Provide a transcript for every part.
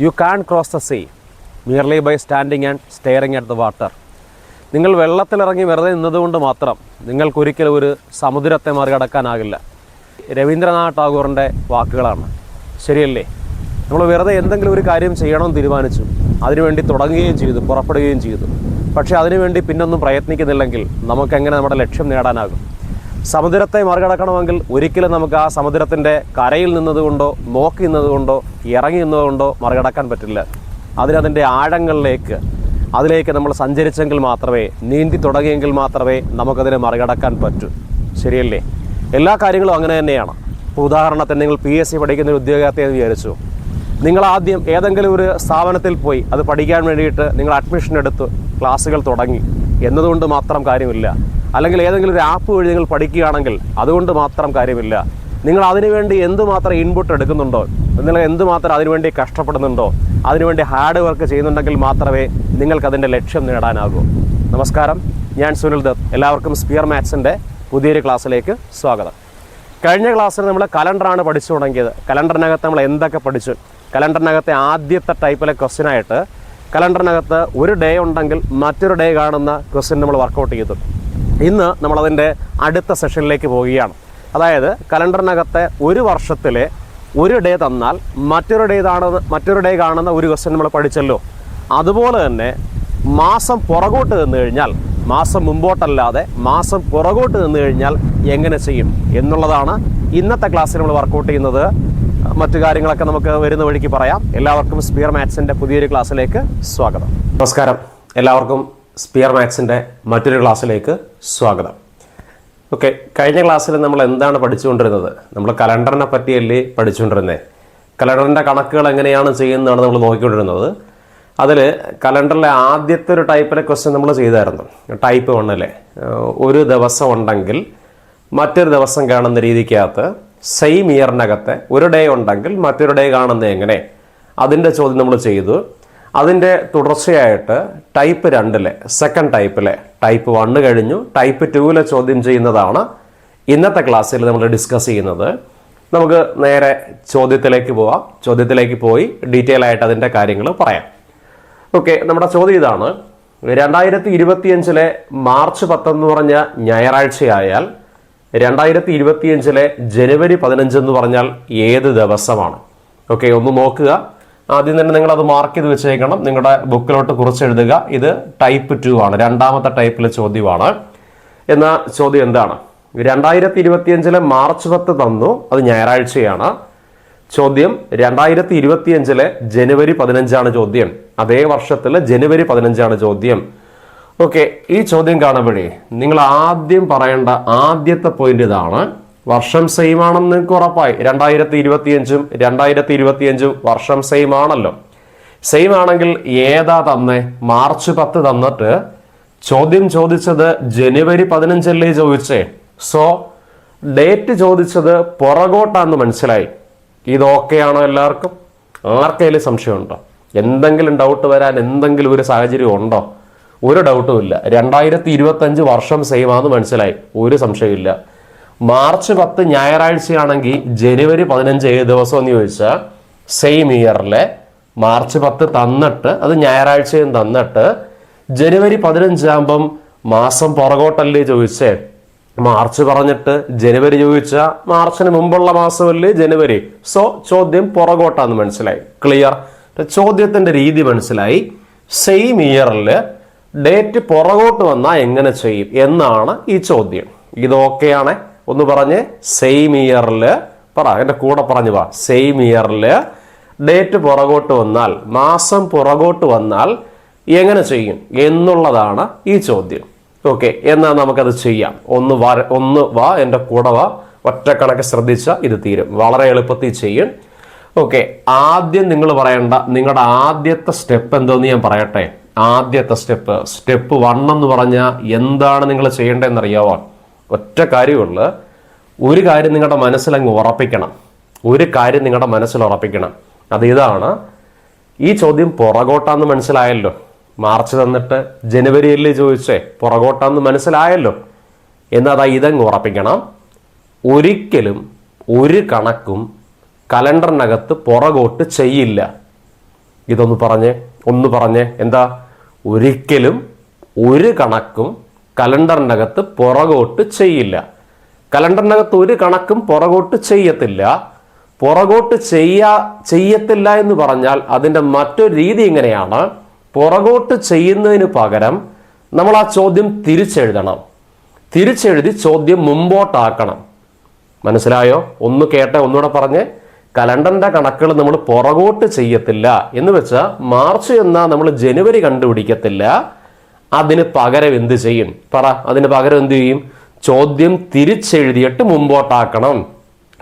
You can't cross the sea merely by standing and staring at the water നിങ്ങൾ വെള്ളത്തിലിറങ്ങി വെറുതെ നിന്നതുകൊണ്ട് മാത്രം നിങ്ങൾക്കൊരിക്കലും ഒരു സമുദ്രത്തെ മറികടക്കാനാകില്ല. രവീന്ദ്രനാഥ് ടാഗോറിന്റെ വാക്കുകളാണ്. ശരിയല്ലേ? നമ്മൾ വെറുതെ എന്തെങ്കിലും ഒരു കാര്യം ചെയ്യണമെന്ന് തീരുമാനിച്ചു. അതിനുവേണ്ടി തുടങ്ങുകയും ചെയ്തു പുറപ്പെടുകയും ചെയ്തു. പക്ഷേ അതിനുവേണ്ടി പിന്നൊന്നും പ്രയത്നിക്കുന്നില്ലെങ്കിൽ നമുക്കെങ്ങനെ നമ്മുടെ ലക്ഷ്യം നേടാനാകും? സമുദ്രത്തെ മറികടക്കണമെങ്കിൽ ഒരിക്കലും നമുക്ക് ആ സമുദ്രത്തിന്റെ കരയിൽ നിന്നതുകൊണ്ടോ നോക്കി നിന്നതുകൊണ്ടോ ഇറങ്ങി നിന്നതുകൊണ്ടോ മറികടക്കാൻ പറ്റില്ല. അതിനതിന്റെ ആഴങ്ങളിലേക്ക് അതിലേക്ക് നമ്മൾ സഞ്ചരിച്ചെങ്കിൽ മാത്രമേ നീന്തി തുടങ്ങിയെങ്കിൽ മാത്രമേ നമുക്കതിനെ മറികടക്കാൻ പറ്റൂ. ശരിയല്ലേ? എല്ലാ കാര്യങ്ങളും അങ്ങനെ തന്നെയാണ്. ഇപ്പോൾ ഉദാഹരണത്തിന് നിങ്ങൾ പി എസ് സി പഠിക്കുന്ന ഒരു ഉദ്യോഗാർത്ഥി എന്ന് വിചാരിച്ചു. നിങ്ങൾ ആദ്യം ഏതെങ്കിലും ഒരു സ്ഥാപനത്തിൽ പോയി അത് പഠിക്കാൻ വേണ്ടിയിട്ട് നിങ്ങൾ അഡ്മിഷൻ എടുത്ത് ക്ലാസ്സുകൾ തുടങ്ങി. എന്നതുകൊണ്ട് മാത്രം കാര്യമില്ല. അല്ലെങ്കിൽ ഏതെങ്കിലും ഒരു ആപ്പ് വഴി നിങ്ങൾ പഠിക്കുകയാണെങ്കിൽ അതുകൊണ്ട് മാത്രം കാര്യമില്ല. നിങ്ങൾ അതിനുവേണ്ടി എന്തുമാത്രം ഇൻപുട്ട് എടുക്കുന്നുണ്ടോ? നിങ്ങൾ എന്തുമാത്രം അതിനുവേണ്ടി കഷ്ടപ്പെടുന്നുണ്ടോ? അതിനുവേണ്ടി ഹാർഡ് വർക്ക് ചെയ്യുന്നുണ്ടെങ്കിൽ മാത്രമേ നിങ്ങൾക്ക് നിങ്ങൾക്കതിന്റെ ലക്ഷ്യം നേടാനാകൂ. നമസ്കാരം. ഞാൻ സുനിൽ ദത്ത്. എല്ലാവർക്കും സ്പിയർ മാത്സിന്റെ പുതിയൊരു ക്ലാസ്സിലേക്ക് സ്വാഗതം. കഴിഞ്ഞ ക്ലാസ്സിൽ നമ്മൾ കലണ്ടറാണ് പഠിച്ചു തുടങ്ങിയത്. കലണ്ടറിനകത്ത് നമ്മൾ എന്തൊക്കെ പഠിച്ചു? കലണ്ടറിനകത്തെ ആദ്യത്തെ ടൈപ്പിലെ ക്വസ്റ്റ്യനായിട്ട് കലണ്ടറിനകത്ത് ഒരു ഡേ ഉണ്ടെങ്കിൽ മറ്റൊരു ഡേ കാണുന്ന ക്വസ്റ്റ്യൻ നമ്മൾ വർക്കൗട്ട് ചെയ്തു. ഇന്ന് നമ്മളതിന്റെ അടുത്ത സെഷനിലേക്ക് പോവുകയാണ്. അതായത് കലണ്ടറിനകത്തെ ഒരു വർഷത്തിലെ ഒരു ഡേ തന്നാൽ മറ്റൊരു ഡേ കാണുന്ന മറ്റൊരു ഡേ കാണുന്ന ഒരു ക്വസ്റ്റ്യൻ നമ്മൾ പഠിച്ചല്ലോ. അതുപോലെ തന്നെ മാസം പുറകോട്ട് നിന്ന് കഴിഞ്ഞാൽ മാസം മുമ്പോട്ടല്ലാതെ മാസം പുറകോട്ട് നിന്ന് കഴിഞ്ഞാൽ എങ്ങനെ ചെയ്യും എന്നുള്ളതാണ് ഇന്നത്തെ ക്ലാസ്സിൽ നമ്മൾ വർക്കൗട്ട് ചെയ്യുന്നത്. മറ്റു കാര്യങ്ങളൊക്കെ നമുക്ക് വരുന്ന വഴിക്ക് പറയാം. എല്ലാവർക്കും സ്പിയർ മാത്സിന്റെ പുതിയൊരു ക്ലാസ്സിലേക്ക് സ്വാഗതം. നമസ്കാരം. എല്ലാവർക്കും സ്പിയർ മാത്സിന്റെ മറ്റൊരു ക്ലാസ്സിലേക്ക് സ്വാഗതം. ഓക്കെ കഴിഞ്ഞ ക്ലാസ്സിൽ നമ്മൾ എന്താണ് പഠിച്ചുകൊണ്ടിരുന്നത്? നമ്മൾ കലണ്ടറിനെ പറ്റിയല്ലേ പഠിച്ചുകൊണ്ടിരുന്നത് കലണ്ടറിന്റെ കണക്കുകൾ എങ്ങനെയാണ് ചെയ്യുന്നതാണ് നമ്മൾ നോക്കിക്കൊണ്ടിരുന്നത്. അതിൽ കലണ്ടറിലെ ആദ്യത്തെ ഒരു ടൈപ്പിലെ ക്വസ്റ്റ്യൻ നമ്മൾ ചെയ്തായിരുന്നു. ടൈപ്പ് വണ്ണല്ലേ ഒരു ദിവസം ഉണ്ടെങ്കിൽ മറ്റൊരു ദിവസം കാണുന്ന രീതിക്കകത്ത് സെയിം ഇയറിനകത്തെ ഒരു ഡേ ഉണ്ടെങ്കിൽ മറ്റൊരു ഡേ കാണുന്നത് എങ്ങനെ? അതിന്റെ ചോദ്യം നമ്മൾ ചെയ്തു. അതിന്റെ തുടർച്ചയായിട്ട് ടൈപ്പ് രണ്ടിലെ സെക്കൻഡ് ടൈപ്പിലെ ടൈപ്പ് വണ്ണ് കഴിഞ്ഞു ടൈപ്പ് ടൂവിലെ ചോദ്യം ചെയ്യുന്നതാണ് ഇന്നത്തെ ക്ലാസ്സിൽ നമ്മൾ ഡിസ്കസ് ചെയ്യുന്നത്. നമുക്ക് നേരെ ചോദ്യത്തിലേക്ക് പോവാം. ചോദ്യത്തിലേക്ക് പോയി ഡീറ്റെയിൽ ആയിട്ട് അതിന്റെ കാര്യങ്ങൾ പറയാം. ഓക്കെ നമ്മുടെ ചോദ്യം ഇതാണ്. രണ്ടായിരത്തി ഇരുപത്തിയഞ്ചിലെ മാർച്ച് പത്തെന്ന് പറഞ്ഞ ഞായറാഴ്ചയായാൽ രണ്ടായിരത്തി ഇരുപത്തിയഞ്ചിലെ ജനുവരി പതിനഞ്ചെന്ന് പറഞ്ഞാൽ ഏത് ദിവസമാണ്? ഓക്കെ ഒന്ന് നോക്കുക. ആദ്യം തന്നെ നിങ്ങൾ അത് മാർക്ക് ചെയ്ത് വെച്ചേക്കണം. നിങ്ങളുടെ ബുക്കിലോട്ട് കുറിച്ചെഴുതുക. ഇത് ടൈപ്പ് ടു ആണ്. രണ്ടാമത്തെ ടൈപ്പിലെ ചോദ്യമാണ്. എന്ന ചോദ്യം എന്താണ്? രണ്ടായിരത്തി ഇരുപത്തിയഞ്ചിലെ മാർച്ച് പത്ത് തന്നു. അത് ഞായറാഴ്ചയാണ്. ചോദ്യം രണ്ടായിരത്തി ഇരുപത്തിയഞ്ചിലെ ജനുവരി പതിനഞ്ചാണ് ചോദ്യം. അതേ വർഷത്തിലെ ജനുവരി പതിനഞ്ചാണ് ചോദ്യം. ഓക്കെ ഈ ചോദ്യം കാണുമ്പോഴേ നിങ്ങൾ ആദ്യം പറയേണ്ട ആദ്യത്തെ പോയിന്റ് ഇതാണ്. വർഷം സെയിം ആണെന്ന് നിങ്ങൾക്ക് ഉറപ്പായി. രണ്ടായിരത്തി ഇരുപത്തിയഞ്ചും രണ്ടായിരത്തി ഇരുപത്തിയഞ്ചും വർഷം സെയിം ആണല്ലോ സെയിം ആണെങ്കിൽ ഏതാ തന്നെ? മാർച്ച് പത്ത് തന്നിട്ട് ചോദ്യം ചോദിച്ചത് ജനുവരി പതിനഞ്ചല്ലേ ചോദിച്ചേ? സോ ഡേറ്റ് ചോദിച്ചത് പുറകോട്ടാന്ന് മനസ്സിലായി. ഇതൊക്കെയാണോ എല്ലാവർക്കും? ആർക്കെങ്കിലും സംശയമുണ്ടോ? എന്തെങ്കിലും ഡൗട്ട് വരാൻ എന്തെങ്കിലും ഒരു സാഹചര്യം ഉണ്ടോ? ഒരു ഡൗട്ടും ഇല്ല. രണ്ടായിരത്തി ഇരുപത്തഞ്ച് വർഷം സെയിം ആണെന്ന് മനസ്സിലായി. ഒരു സംശയമില്ല മാർച്ച് പത്ത് ഞായറാഴ്ചയാണെങ്കിൽ ജനുവരി പതിനഞ്ച് ഏത് ദിവസം എന്ന് ചോദിച്ചാൽ സെയിം ഇയറിലെ മാർച്ച് പത്ത് തന്നിട്ട് അത് ഞായറാഴ്ചയും തന്നിട്ട് ജനുവരി പതിനഞ്ചാകുമ്പം മാസം പുറകോട്ടല്ലേ ചോദിച്ചേ? മാർച്ച് പറഞ്ഞിട്ട് ജനുവരി ചോദിച്ച മാർച്ചിന് മുമ്പുള്ള മാസമല്ലേ ജനുവരി. സോ ചോദ്യം പുറകോട്ടാന്ന് മനസ്സിലായി. ക്ലിയർ ചോദ്യത്തിന്റെ രീതി മനസ്സിലായി. സെയിം ഇയറിൽ ഡേറ്റ് പുറകോട്ട് വന്നാൽ എങ്ങനെ ചെയ്യും? എന്നാണ് ഈ ചോദ്യം. ഇത് ഓക്കെയാണ് ഒന്ന് പറഞ്ഞ് സെയിം ഇയറിൽ പറ എന്റെ കൂടെ പറഞ്ഞു വാ സെയിം ഇയറിൽ ഡേറ്റ് പുറകോട്ട് വന്നാൽ മാസം പുറകോട്ട് വന്നാൽ എങ്ങനെ ചെയ്യും എന്നുള്ളതാണ് ഈ ചോദ്യം. ഓക്കെ എന്നാൽ നമുക്കത് ചെയ്യാം. ഒന്ന് വ ഒന്ന് വാ എന്റെ കൂടെ വാ. ഒറ്റക്കണക്ക് ശ്രദ്ധിച്ചാൽ ഇത് തീരും. വളരെ എളുപ്പത്തിൽ ചെയ്യും. ഓക്കെ ആദ്യം നിങ്ങൾ പറയേണ്ട നിങ്ങളുടെ ആദ്യത്തെ സ്റ്റെപ്പ് എന്തോന്ന് ഞാൻ പറയട്ടെ? ആദ്യത്തെ സ്റ്റെപ്പ് സ്റ്റെപ്പ് വൺ എന്ന് പറഞ്ഞാൽ എന്താണ് നിങ്ങൾ ചെയ്യേണ്ടതെന്ന് അറിയാവോ ഒറ്റ കാര്യമുള്ള ഒരു കാര്യം നിങ്ങളുടെ മനസ്സിലങ്ങ് ഉറപ്പിക്കണം. ഒരു കാര്യം നിങ്ങളുടെ മനസ്സിൽ ഉറപ്പിക്കണം. അത് ഇതാണ് ഈ ചോദ്യം പുറകോട്ടാന്ന് മനസ്സിലായല്ലോ. മാർച്ച് തന്നിട്ട് ജനുവരിയിൽ ചോദിച്ചേ പുറകോട്ടാന്ന് മനസ്സിലായല്ലോ. എന്നാൽ ഇതങ്ങ് ഉറപ്പിക്കണം. ഒരിക്കലും ഒരു കണക്കും കലണ്ടറിനകത്ത് പുറകോട്ട് ചെയ്യില്ല. ഇതൊന്ന് പറഞ്ഞേ ഒന്ന് പറഞ്ഞേ എന്താ? ഒരിക്കലും ഒരു കണക്കും കലണ്ടറിനകത്ത് പുറകോട്ട് ചെയ്യില്ല. കലണ്ടറിനകത്ത് ഒരു കണക്കും പുറകോട്ട് ചെയ്യത്തില്ല. പുറകോട്ട് ചെയ്യാ ചെയ്യത്തില്ല എന്ന് പറഞ്ഞാൽ അതിന്റെ മറ്റൊരു രീതി ഇങ്ങനെയാണ്. പുറകോട്ട് ചെയ്യുന്നതിന് പകരം നമ്മൾ ആ ചോദ്യം തിരിച്ചെഴുതണം. തിരിച്ചെഴുതി ചോദ്യം മുമ്പോട്ടാക്കണം. മനസ്സിലായോ? ഒന്ന് കേട്ട ഒന്നുകൂടെ പറഞ്ഞ്. കലണ്ടറിന്റെ കണക്കുകൾ നമ്മൾ പുറകോട്ട് ചെയ്യത്തില്ല എന്ന് വെച്ചാൽ മാർച്ച് എന്നാൽ നമ്മൾ ജനുവരി കണ്ടുപിടിക്കത്തില്ല. അതിന് പകരം എന്ത് ചെയ്യും? പറ അതിന് പകരം എന്ത് ചെയ്യും? ചോദ്യം തിരിച്ചെഴുതിയിട്ട് മുമ്പോട്ടാക്കണം.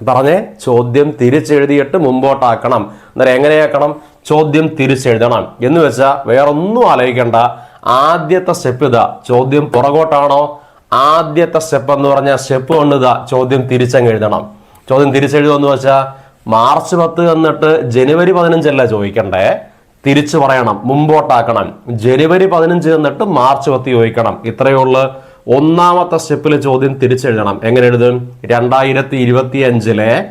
പറഞ്ഞേ ചോദ്യം തിരിച്ചെഴുതിയിട്ട് മുമ്പോട്ടാക്കണം. അന്നേരം എങ്ങനെയാക്കണം ചോദ്യം തിരിച്ചെഴുതണം. എന്ന് വെച്ചാൽ വേറൊന്നും ആലോചിക്കേണ്ട. ആദ്യത്തെ സ്റ്റെപ്പ് ഇതാ. ചോദ്യം പുറകോട്ടാണോ? ആദ്യത്തെ സ്റ്റെപ്പ് എന്ന് പറഞ്ഞാൽ സ്റ്റെപ്പ് കൊണ്ടുതാ ചോദ്യം തിരിച്ചങ്ങ് എഴുതണം. ചോദ്യം തിരിച്ചെഴുതുമെന്ന് വെച്ചാൽ മാർച്ച് പത്ത് എന്നിട്ട് ജനുവരി പതിനഞ്ചല്ല ചോദിക്കണ്ടേ? തിരിച്ചു പറയണം മുമ്പോട്ടാക്കണം. ജനുവരി പതിനഞ്ച് എന്നിട്ട് മാർച്ച് പത്തി ചോദിക്കണം. ഇത്രയേ ഉള്ളൂ. ഒന്നാമത്തെ സ്റ്റെപ്പിൽ ചോദ്യം തിരിച്ചെഴുതണം. എങ്ങനെ എഴുതും രണ്ടായിരത്തി ഇരുപത്തി അഞ്ചിലെ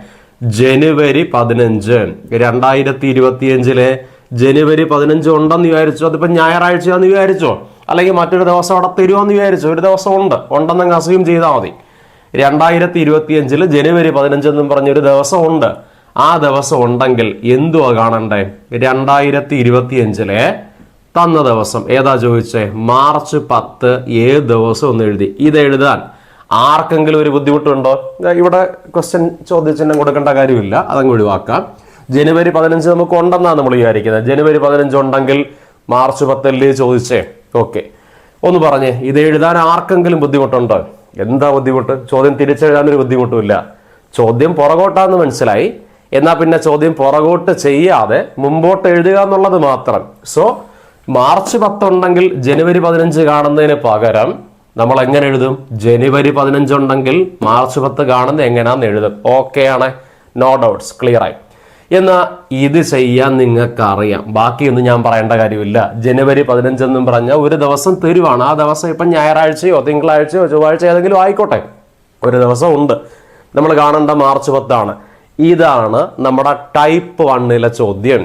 ജനുവരി പതിനഞ്ച്. രണ്ടായിരത്തി ഇരുപത്തി അഞ്ചിലെ ജനുവരി പതിനഞ്ച് ഉണ്ടെന്ന് വിചാരിച്ചോ? അതിപ്പോ ഞായറാഴ്ചയാന്ന് വിചാരിച്ചോ? അല്ലെങ്കിൽ മറ്റൊരു ദിവസം അവിടെ തരുമോന്ന് വിചാരിച്ചോ? ഒരു ദിവസം ഉണ്ട്. ഉണ്ടെന്നങ്ങ് അസ്യൂം ചെയ്താൽ മതി. രണ്ടായിരത്തി ഇരുപത്തി അഞ്ചിൽ ജനുവരി പതിനഞ്ച് എന്നും പറഞ്ഞൊരു ദിവസം ഉണ്ട്. ആ ദിവസം ഉണ്ടെങ്കിൽ എന്തുവാ കാണണ്ടേ? രണ്ടായിരത്തി ഇരുപത്തി അഞ്ചിലെ തന്ന ദിവസം. ഏതാ ചോദിച്ചേ? മാർച്ച് പത്ത് ഏത് ദിവസം ഒന്ന് എഴുതി. ഇത് എഴുതാൻ ആർക്കെങ്കിലും ഒരു ബുദ്ധിമുട്ടുണ്ടോ? ഇവിടെ ക്വസ്റ്റ്യൻ ചോദ്യചിഹ്നം കൊടുക്കേണ്ട കാര്യമില്ല. അതങ്ങ് ഒഴിവാക്കാം. ജനുവരി പതിനഞ്ച് നമുക്ക് ഉണ്ടെന്നാണ് നമ്മൾ വിചാരിക്കുന്നത്. ജനുവരി പതിനഞ്ച് ഉണ്ടെങ്കിൽ മാർച്ച് പത്തല്ലേ ചോദിച്ചേ? ഓക്കെ. ഒന്ന് പറഞ്ഞേ ഇത് എഴുതാൻ ആർക്കെങ്കിലും ബുദ്ധിമുട്ടുണ്ടോ? എന്താ ബുദ്ധിമുട്ട്? ചോദ്യം തിരിച്ചെഴുതാൻ ഒരു ബുദ്ധിമുട്ടുമില്ല. ചോദ്യം പുറകോട്ടാന്ന് മനസ്സിലായി. എന്നാൽ പിന്നെ ചോദ്യം പുറകോട്ട് ചെയ്യാതെ മുമ്പോട്ട് എഴുതുക എന്നുള്ളത് മാത്രം. സോ മാർച്ച് പത്തുണ്ടെങ്കിൽ ജനുവരി പതിനഞ്ച് കാണുന്നതിന് പകരം നമ്മൾ എങ്ങനെ എഴുതും? ജനുവരി പതിനഞ്ച് ഉണ്ടെങ്കിൽ മാർച്ച് പത്ത് കാണുന്ന എങ്ങനെയാന്ന് എഴുതും. ഓക്കെ ആണ്? നോ ഡൗട്ട്സ് ക്ലിയർ ആയി. എന്നാൽ ഇത് ചെയ്യാൻ നിങ്ങൾക്ക് അറിയാം ബാക്കിയൊന്നും ഞാൻ പറയേണ്ട കാര്യമില്ല. ജനുവരി പതിനഞ്ചെന്നും പറഞ്ഞാൽ ഒരു ദിവസം തരുവാണ്. ആ ദിവസം ഇപ്പം ഞായറാഴ്ചയോ തിങ്കളാഴ്ചയോ ചൊവ്വാഴ്ച ഏതെങ്കിലും ആയിക്കോട്ടെ. ഒരു ദിവസം ഉണ്ട്. നമ്മൾ കാണേണ്ട മാർച്ച് പത്താണ്. ഇതാണ് നമ്മുടെ ടൈപ്പ് വണ്ണിലെ ചോദ്യം.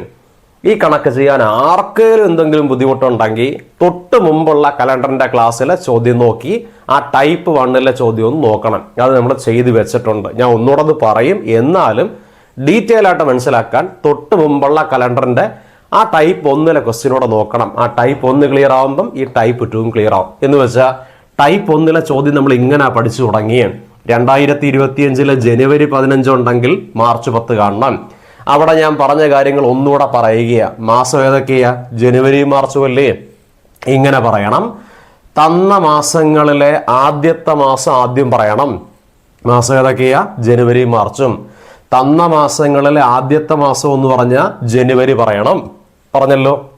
ഈ കണക്ക് ചെയ്യാൻ ആർക്കെങ്കിലും എന്തെങ്കിലും ബുദ്ധിമുട്ടുണ്ടെങ്കിൽ തൊട്ട് മുമ്പുള്ള കലണ്ടറിന്റെ ക്ലാസ്സിലെ ചോദ്യം നോക്കി ആ ടൈപ്പ് വണ്ണിലെ ചോദ്യം ഒന്ന് നോക്കണം. അത് നമ്മൾ ചെയ്തു വെച്ചിട്ടുണ്ട്. ഞാൻ ഒന്നുകൂടെ അത് പറയും. എന്നാലും ഡീറ്റെയിൽ ആയിട്ട് മനസ്സിലാക്കാൻ തൊട്ട് മുമ്പുള്ള കലണ്ടറിന്റെ ആ ടൈപ്പ് ഒന്നിലെ ക്വസ്റ്റ്യനോടെ നോക്കണം. ആ ടൈപ്പ് ഒന്ന് ക്ലിയർ ആവുമ്പം ഈ ടൈപ്പ് ടൂവും ക്ലിയർ ആവും. എന്ന് വെച്ചാൽ ടൈപ്പ് ഒന്നിലെ ചോദ്യം നമ്മൾ ഇങ്ങനെ പഠിച്ചു തുടങ്ങിയാണ് രണ്ടായിരത്തി ഇരുപത്തിയഞ്ചിലെ ജനുവരി പതിനഞ്ച് ഉണ്ടെങ്കിൽ മാർച്ച് പത്ത് കാണണം. അവിടെ ഞാൻ പറഞ്ഞ കാര്യങ്ങൾ ഒന്നുകൂടെ പറയുകയാ. മാസം ഏതൊക്കെയാ? ജനുവരി മാർച്ചും അല്ലേ? ഇങ്ങനെ പറയണം. തന്ന മാസങ്ങളിലെ ആദ്യത്തെ മാസം ആദ്യം പറയണം. മാസം ഏതൊക്കെയാ? ജനുവരി മാർച്ചും. തന്ന മാസങ്ങളിലെ ആദ്യത്തെ മാസം എന്ന് പറഞ്ഞാൽ ജനുവരി പറയണം. പറഞ്ഞല്ലോ?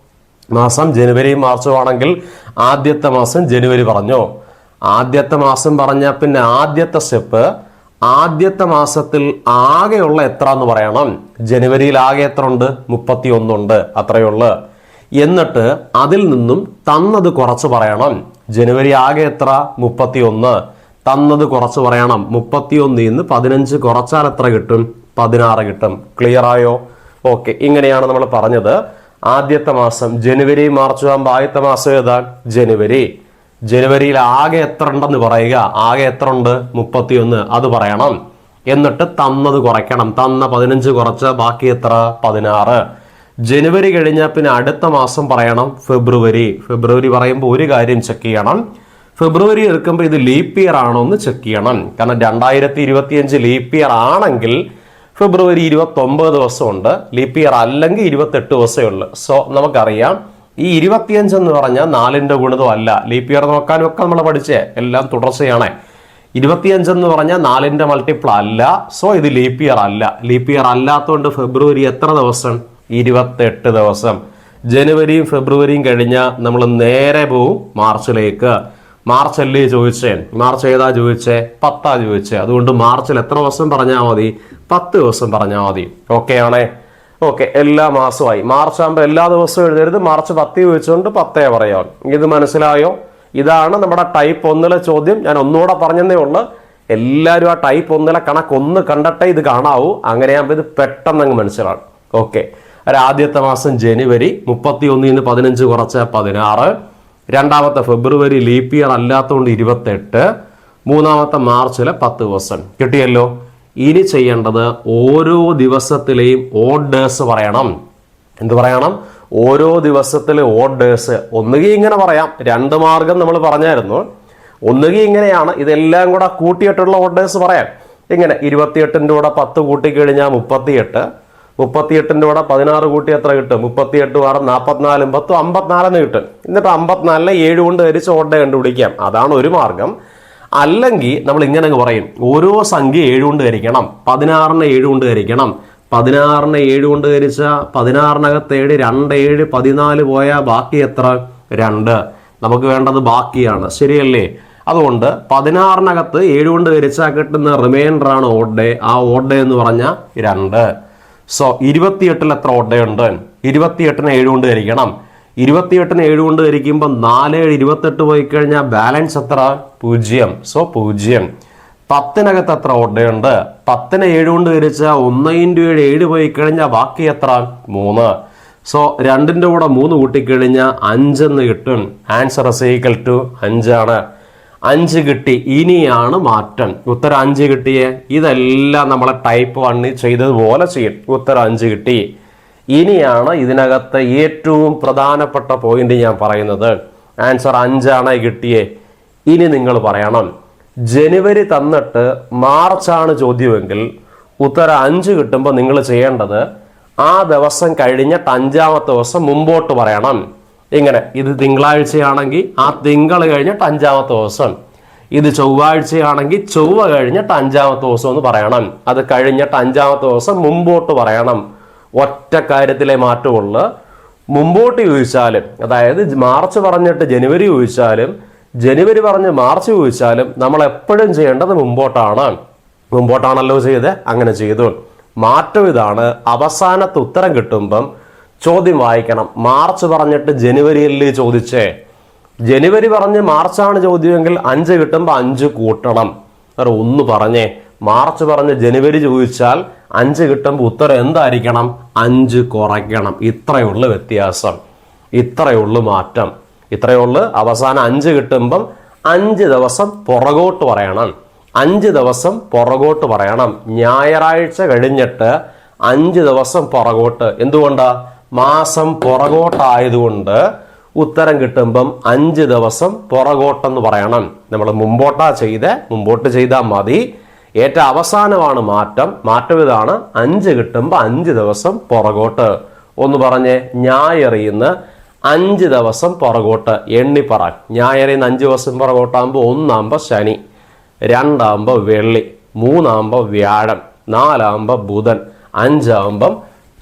മാസം ജനുവരി മാർച്ചും ആണെങ്കിൽ ആദ്യത്തെ മാസം ജനുവരി പറഞ്ഞോ? ആദ്യത്തെ മാസം പറഞ്ഞ പിന്നെ ആദ്യത്തെ സ്റ്റെപ്പ് ആദ്യത്തെ മാസത്തിൽ ആകെയുള്ള എത്ര എന്ന് പറയണം. ജനുവരിയിൽ ആകെ എത്ര ഉണ്ട്? മുപ്പത്തി ഒന്നുണ്ട് അത്രയുള്ളു എന്നിട്ട് അതിൽ നിന്നും തന്നത് കുറച്ച് പറയണം. ജനുവരി ആകെ എത്ര? മുപ്പത്തി ഒന്ന് തന്നത് കുറച്ച് പറയണം. മുപ്പത്തി ഒന്നിൽ നിന്ന് പതിനഞ്ച് കുറച്ചാൽ എത്ര കിട്ടും? പതിനാറ് കിട്ടും. ക്ലിയർ ആയോ? ഓക്കെ ഇങ്ങനെയാണ് നമ്മൾ പറഞ്ഞത്. ആദ്യത്തെ മാസം ജനുവരി മാർച്ച് ആകുമ്പോൾ ആദ്യത്തെ മാസം ഏതാ? ജനുവരി. ജനുവരിയിൽ ആകെ എത്ര ഉണ്ടെന്ന് പറയുക. ആകെ എത്ര ഉണ്ട്? മുപ്പത്തിയൊന്ന്. അത് പറയണം. എന്നിട്ട് തന്നത് കുറയ്ക്കണം. തന്ന പതിനഞ്ച് കുറച്ച് ബാക്കി എത്ര? പതിനാറ്. ജനുവരി കഴിഞ്ഞാൽ പിന്നെ അടുത്ത മാസം പറയണം ഫെബ്രുവരി. ഫെബ്രുവരി പറയുമ്പോൾ ഒരു കാര്യം ചെക്ക് ചെയ്യണം. ഫെബ്രുവരി എടുക്കുമ്പോൾ ഇത് ലീപ്പ് ഇയർ ആണോ എന്ന് ചെക്ക് ചെയ്യണം. കാരണം രണ്ടായിരത്തി ഇരുപത്തിയഞ്ച് ലീപ്പ് ഇയർ ആണെങ്കിൽ ഫെബ്രുവരി ഇരുപത്തി ഒമ്പത് ദിവസമുണ്ട്. ലീപ്പ് ഇയർ അല്ലെങ്കിൽ ഇരുപത്തെട്ട് ദിവസമേ ഉള്ളൂ. സോ നമുക്കറിയാം ഈ ഇരുപത്തിയഞ്ച് എന്ന് പറഞ്ഞാൽ നാലിന്റെ ഗുണിതം അല്ല. ലീപ്പ് ഇയർ ഒക്കെ നമ്മൾ പഠിച്ചേ. എല്ലാം തുടർച്ചയാണ്. ഇരുപത്തിയഞ്ച് എന്ന് പറഞ്ഞാൽ നാലിന്റെ മൾട്ടിപ്പിൾ അല്ല. സോ ഇത് ലീപ്പ് ഇയർ അല്ല. ലീപ്പ് ഇയർ അല്ലാത്തതുകൊണ്ട് ഫെബ്രുവരി എത്ര ദിവസം? ഇരുപത്തെട്ട് ദിവസം. ജനുവരിയും ഫെബ്രുവരിയും കഴിഞ്ഞാൽ നമ്മൾ നേരെ പോവും മാർച്ചിലേക്ക്. മാർച്ച് അല്ലേ ചോദിച്ചേ? മാർച്ച് ഏതാ ചോദിച്ചേ? പത്താ ചോദിച്ചേ. അതുകൊണ്ട് മാർച്ചിൽ എത്ര ദിവസം പറഞ്ഞാൽ മതി? പത്ത് ദിവസം പറഞ്ഞാൽ മതി. ഓക്കെ ആണേ? ഓക്കെ എല്ലാ മാസമായി മാർച്ച് ആകുമ്പോൾ എല്ലാ ദിവസവും എഴുതരുത്. മാർച്ച് പത്ത് ചോദിച്ചുകൊണ്ട് പത്തേ പറയാം ഇത് മനസ്സിലായോ? ഇതാണ് നമ്മുടെ ടൈപ്പ് ഒന്നിലെ ചോദ്യം. ഞാൻ ഒന്നുകൂടെ പറഞ്ഞതേ ഉള്ളു. എല്ലാവരും ആ ടൈപ്പ് ഒന്നിലെ കണക്ക് ഒന്ന് കണ്ടിട്ടേ ഇത് കാണാവൂ. അങ്ങനെയാകുമ്പോൾ ഇത് പെട്ടെന്ന് അങ്ങ് മനസ്സിലാവും ഓക്കെ. ആദ്യത്തെ മാസം ജനുവരി മുപ്പത്തി ഒന്നിൽ നിന്ന് പതിനഞ്ച് കുറച്ച് പതിനാറ്. രണ്ടാമത്തെ ഫെബ്രുവരി ലീപ്പ് ഇയർ അല്ലാത്തതുകൊണ്ട് ഇരുപത്തെട്ട്. മൂന്നാമത്തെ മാർച്ചിലെ പത്ത് ദിവസം. കിട്ടിയല്ലോ? ഇനി ചെയ്യേണ്ടത് ഓരോ ദിവസത്തിലെയും ഓർഡേഴ്സ് പറയണം. എന്ത് പറയണം? ഓരോ ദിവസത്തിലെ ഓർഡേഴ്സ് ഒന്നുകിൽ ഇങ്ങനെ പറയാം. രണ്ട് മാർഗം നമ്മൾ പറഞ്ഞായിരുന്നു. ഒന്നുകിൽ ഇങ്ങനെയാണ്. ഇതെല്ലാം കൂടെ കൂട്ടിയിട്ടുള്ള ഓർഡേഴ്സ് പറയാം. ഇങ്ങനെ ഇരുപത്തിയെട്ടിന്റെ കൂടെ പത്ത് കൂട്ടിക്കഴിഞ്ഞാൽ മുപ്പത്തിയെട്ട്. മുപ്പത്തിയെട്ടിന്റെ കൂടെ പതിനാറ് കൂട്ടി എത്ര കിട്ടും? മുപ്പത്തിയെട്ട് ആറ് നാൽപ്പത്തിനാലും പത്തും അമ്പത്തിനാലെന്ന് കിട്ടും. എന്നിട്ട് അമ്പത്തിനാലിനെ ഏഴ് കൊണ്ട് ധരിച്ച് ഓർഡർ കണ്ടുപിടിക്കാം. അതാണ് ഒരു മാർഗം. അല്ലെങ്കിൽ നമ്മൾ ഇങ്ങനെ പറയും ഓരോ സംഖ്യ ഏഴ് കൊണ്ട് ഹരിക്കണം പതിനാറിനെ ഏഴ് കൊണ്ട് ഹരിക്കണം പതിനാറിനെ ഏഴ് കൊണ്ട് ഹരിച്ച പതിനാറിനകത്ത് ഏഴ് രണ്ട് ഏഴ് പതിനാല് പോയാൽ ബാക്കി എത്ര? രണ്ട്. നമുക്ക് വേണ്ടത് ബാക്കിയാണ്. ശരിയല്ലേ? അതുകൊണ്ട് പതിനാറിനകത്ത് ഏഴ് കൊണ്ട് ഹരിച്ചാൽ കിട്ടുന്ന റിമൈൻഡർ ആണ് ഓഡ് ഡേ ആ ഓഡ് ഡേ എന്ന് പറഞ്ഞാൽ രണ്ട്. സോ ഇരുപത്തിയെട്ടിൽ എത്ര ഓഡ് ഡേ ഉണ്ട്? ഇരുപത്തിയെട്ടിന് ഏഴ് കൊണ്ട് ഹരിക്കണം. ഇരുപത്തിയെട്ടിന് ഏഴ് കൊണ്ട് ഹരിക്കുമ്പോൾ നാല് ഏഴ് ഇരുപത്തെട്ട് പോയി കഴിഞ്ഞാൽ ബാലൻസ് എത്ര? പൂജ്യം. സോ പൂജ്യം. പത്തിനകത്ത് എത്ര ഓർഡയുണ്ട് പത്തിന് ഏഴ് കൊണ്ട് ഹരിച്ചാൽ ഒന്ന് ഇന്റു ഏഴ് ഏഴ് പോയി കഴിഞ്ഞാൽ ബാക്കി എത്ര? മൂന്ന്. സോ രണ്ടിന്റെ കൂടെ മൂന്ന് കൂട്ടിക്കഴിഞ്ഞാൽ അഞ്ചെന്ന് കിട്ടും. ആൻസർ ഈക്വൽ ടു അഞ്ചാണ്. അഞ്ച് കിട്ടി ഇനിയാണ് മാറ്റം. ഉത്തരം അഞ്ച് കിട്ടിയേ. ഇതെല്ലാം നമ്മളെ ടൈപ്പ് വണ്ണിൽ ചെയ്തതുപോലെ ചെയ്യും. ഉത്തരം അഞ്ച് കിട്ടി. ഇനിയാണ് ഇതിനകത്ത് ഏറ്റവും പ്രധാനപ്പെട്ട പോയിന്റ് ഞാൻ പറയുന്നത്. ആൻസർ അഞ്ചാണ് കിട്ടിയേ. ഇനി നിങ്ങൾ പറയണം. ജനുവരി തന്നിട്ട് മാർച്ചാണ് ചോദ്യമെങ്കിൽ ഉത്തരം അഞ്ച് കിട്ടുമ്പോൾ നിങ്ങൾ ചെയ്യേണ്ടത് ആ ദിവസം കഴിഞ്ഞിട്ട് അഞ്ചാമത്തെ ദിവസം മുമ്പോട്ട് പറയണം. ഇങ്ങനെ. ഇത് തിങ്കളാഴ്ചയാണെങ്കിൽ ആ തിങ്കൾ കഴിഞ്ഞിട്ട് അഞ്ചാമത്തെ ദിവസം. ഇത് ചൊവ്വാഴ്ചയാണെങ്കിൽ ചൊവ്വ കഴിഞ്ഞിട്ട് അഞ്ചാമത്തെ ദിവസം എന്ന് പറയണം. അത് കഴിഞ്ഞിട്ട് അഞ്ചാമത്തെ ദിവസം മുമ്പോട്ട് പറയണം. ഒറ്റ കാര്യത്തിലെ മാറ്റമുള്ള. മുമ്പോട്ട് ചോദിച്ചാലും അതായത് മാർച്ച് പറഞ്ഞിട്ട് ജനുവരി ചോദിച്ചാലും ജനുവരി പറഞ്ഞ് മാർച്ച് ചോദിച്ചാലും നമ്മൾ എപ്പോഴും ചെയ്യേണ്ടത് മുമ്പോട്ടാണ്. മുമ്പോട്ടാണല്ലോ ചെയ്ത് അങ്ങനെ ചെയ്തു. മാറ്റം ഇതാണ്. അവസാനത്തെ ഉത്തരം കിട്ടുമ്പം ചോദ്യം വായിക്കണം. മാർച്ച് പറഞ്ഞിട്ട് ജനുവരിയിൽ ചോദിച്ചേ? ജനുവരി പറഞ്ഞ് മാർച്ചാണ് ചോദ്യമെങ്കിൽ അഞ്ച് കിട്ടുമ്പോൾ അഞ്ച് കൂട്ടണം. ഒന്ന് പറഞ്ഞേ. മാർച്ച് പറഞ്ഞ് ജനുവരി ചോദിച്ചാൽ അഞ്ച് കിട്ടുമ്പോൾ ഉത്തരം എന്തായിരിക്കണം? അഞ്ച് കുറയ്ക്കണം. ഇത്രയുള്ള വ്യത്യാസം. ഇത്രയുള്ള മാറ്റം. ഇത്രയുള്ളു അവസാനം അഞ്ച് കിട്ടുമ്പം അഞ്ച് ദിവസം പുറകോട്ട് പറയണം. അഞ്ച് ദിവസം പുറകോട്ട് പറയണം. ഞായറാഴ്ച കഴിഞ്ഞിട്ട് അഞ്ച് ദിവസം പുറകോട്ട്. എന്തുകൊണ്ടാ? മാസം പുറകോട്ടായതുകൊണ്ട് ഉത്തരം കിട്ടുമ്പം അഞ്ച് ദിവസം പുറകോട്ടെന്ന് പറയണം. നമ്മൾ മുമ്പോട്ടാ ചെയ്ത് മുമ്പോട്ട് ചെയ്താൽ മതി. ഏറ്റവും അവസാനമാണ് മാറ്റം. മാറ്റം ഇതാണ് അഞ്ച് കിട്ടുമ്പോൾ അഞ്ച് ദിവസം പുറകോട്ട്. ഒന്ന് പറഞ്ഞ് ഞായറിയുന്ന അഞ്ച് ദിവസം പുറകോട്ട്. എണ്ണിപ്പറ ഞായറിയുന്ന അഞ്ച് ദിവസം പുറകോട്ടാകുമ്പോൾ ഒന്നാകുമ്പോൾ ശനി രണ്ടാകുമ്പോൾ വെള്ളി മൂന്നാകുമ്പോൾ വ്യാഴം നാലാകുമ്പോൾ ബുധൻ അഞ്ചാകുമ്പം